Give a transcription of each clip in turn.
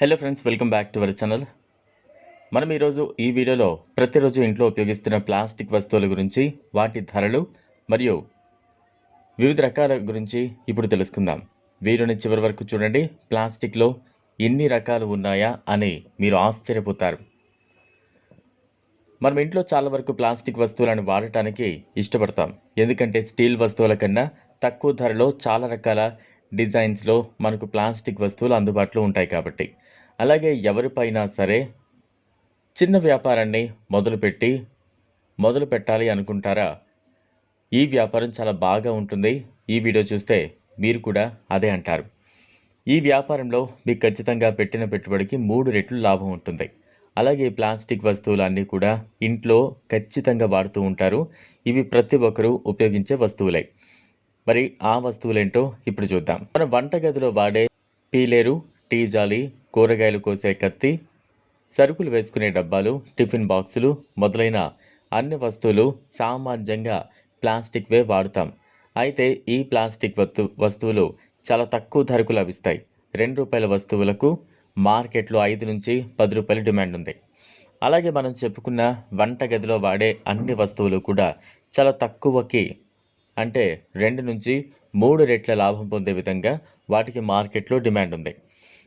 Hello friends welcome back to our channel మనం ఈరోజు ఈ వీడియోలో ప్రతిరోజు ఇంట్లో ఉపయోగిస్తున్న ప్లాస్టిక్ వస్తువుల గురించి వాటి ధరలు మరియు వివిధ రకాల గురించి ఇప్పుడు తెలుసుకుందాం. వీడియోని చివరి వరకు చూడండి. ప్లాస్టిక్లో ఎన్ని రకాలు ఉన్నాయా అని మీరు ఆశ్చర్యపోతారు. మనం ఇంట్లో చాలా వరకు ప్లాస్టిక్ వస్తువులను వాడటానికి ఇష్టపడతాం. ఎందుకంటే స్టీల్ వస్తువుల కన్నా తక్కువ ధరలో చాలా రకాల డిజైన్స్లో మనకు ప్లాస్టిక్ వస్తువులు అందుబాటులో ఉంటాయి కాబట్టి. అలాగే ఎవరిపైనా సరే చిన్న వ్యాపారాన్ని మొదలుపెట్టి మొదలు పెట్టాలి అనుకుంటారా? ఈ వ్యాపారం చాలా బాగా ఉంటుంది. ఈ వీడియో చూస్తే మీరు కూడా అదే అంటారు. ఈ వ్యాపారంలో మీకు ఖచ్చితంగా పెట్టిన పెట్టుబడికి మూడు రెట్లు లాభం ఉంటుంది. అలాగే ప్లాస్టిక్ వస్తువులు అన్నీ కూడా ఇంట్లో ఖచ్చితంగా వాడుతూ ఉంటారు. ఇవి ప్రతి ఒక్కరూ ఉపయోగించే వస్తువులే. మరి ఆ వస్తువులేంటో ఇప్పుడు చూద్దాం. మన వంటగదిలో వాడే పీలేరు టీ జాలి కూరగాయలు కోసే కత్తి సరుకులు వేసుకునే డబ్బాలు టిఫిన్ బాక్సులు మొదలైన అన్ని వస్తువులు సామాన్యంగా ప్లాస్టిక్వే వాడుతాం. అయితే ఈ ప్లాస్టిక్ వస్తు వస్తువులు చాలా తక్కువ ధరకు లభిస్తాయి. రెండు రూపాయల వస్తువులకు మార్కెట్లో ఐదు నుంచి పది రూపాయల డిమాండ్ ఉంది. అలాగే మనం చెప్పుకున్న వంటగదిలో వాడే అన్ని వస్తువులు కూడా చాలా తక్కువకి అంటే రెండు నుంచి మూడు రెట్ల లాభం పొందే విధంగా వాటికి మార్కెట్లో డిమాండ్ ఉంది.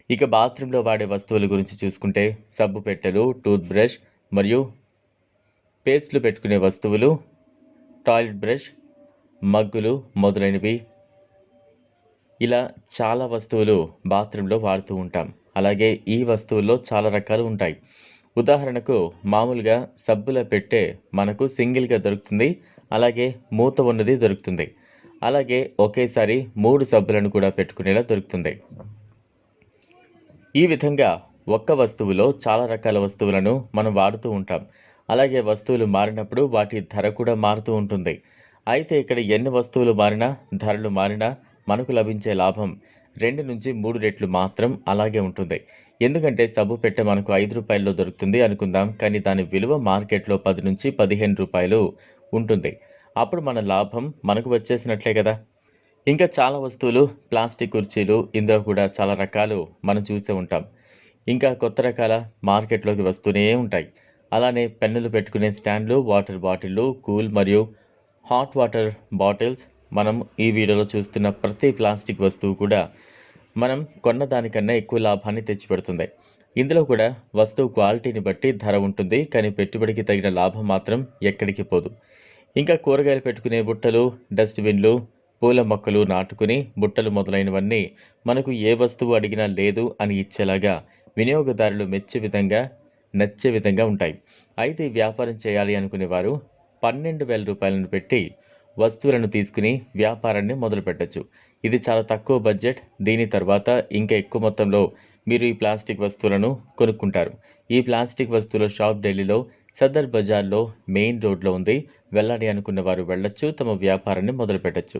ఇక బాత్రూంలో వాడే వస్తువుల గురించి చూసుకుంటే సబ్బు పెట్టెలు టూత్ బ్రష్ మరియు పేస్ట్లు పెట్టుకునే వస్తువులు టాయిలెట్ బ్రష్ మగ్గులు మొదలైనవి. ఇలా చాలా వస్తువులు బాత్రూంలో వాడుతూ ఉంటాం. అలాగే ఈ వస్తువుల్లో చాలా రకాలు ఉంటాయి. ఉదాహరణకు మామూలుగా సబ్బుల పెట్టే మనకు సింగిల్గా దొరుకుతుంది అలాగే మూత ఉన్నది దొరుకుతుంది. అలాగే ఒకేసారి మూడు సబ్బులను కూడా పెట్టుకునేలా దొరుకుతుంది. ఈ విధంగా ఒక్క వస్తువులో చాలా రకాల వస్తువులను మనం వాడుతూ ఉంటాం. అలాగే వస్తువులు మారినప్పుడు వాటి ధర కూడా మారుతూ ఉంటుంది. అయితే ఇక్కడ ఎన్ని వస్తువులు మారినా ధరలు మారినా మనకు లభించే లాభం రెండు నుంచి మూడు రెట్లు మాత్రం అలాగే ఉంటుంది. ఎందుకంటే సబ్బు పెట్టె మనకు ఐదు రూపాయల్లో దొరుకుతుంది అనుకుందాం. కానీ దాని విలువ మార్కెట్లో పది నుంచి పదిహేను రూపాయలు ఉంటుంది. అప్పుడు మన లాభం మనకు వచ్చేసినట్లే కదా. ఇంకా చాలా వస్తువులు ప్లాస్టిక్ కుర్చీలు ఇందులో కూడా చాలా రకాలు మనం చూసే ఉంటాం. ఇంకా కొత్త రకాల మార్కెట్లోకి వస్తూనే ఉంటాయి. అలానే పెన్నులు పెట్టుకునే స్టాండ్లు వాటర్ బాటిళ్ళు కూల్ మరియు హాట్ వాటర్ బాటిల్స్ మనం ఈ వీడియోలో చూస్తున్న ప్రతి ప్లాస్టిక్ వస్తువు కూడా మనం కొన్న దానికన్నా ఎక్కువ లాభాన్ని తెచ్చిపెడుతుంది. ఇందులో కూడా వస్తువు క్వాలిటీని బట్టి ధర ఉంటుంది కానీ పెట్టుబడికి తగిన లాభం మాత్రం ఎక్కడికి పోదు. ఇంకా కూరగాయలు పెట్టుకునే బుట్టలు డస్ట్బిన్లు పూల మొక్కలు నాటుకుని బుట్టలు మొదలైనవన్నీ మనకు ఏ వస్తువు అడిగినా లేదు అని ఇచ్చేలాగా వినియోగదారులు మెచ్చే విధంగా నచ్చే విధంగా ఉంటాయి. అయితే వ్యాపారం చేయాలి అనుకునేవారు పన్నెండు వేల రూపాయలను పెట్టి వస్తువులను తీసుకుని వ్యాపారాన్ని మొదలు పెట్టచ్చు ఇది చాలా తక్కువ బడ్జెట్. దీని తర్వాత ఇంకా ఎక్కువ మొత్తంలో మీరు ఈ ప్లాస్టిక్ వస్తువులను కొనుక్కుంటారు. ఈ ప్లాస్టిక్ వస్తువుల షాప్ ఢిల్లీలో సదర్ బజార్లో మెయిన్ రోడ్లో ఉంది. వెళ్ళాలి అనుకున్న వారు వెళ్ళొచ్చు తమ వ్యాపారాన్ని మొదలు పెట్టచ్చు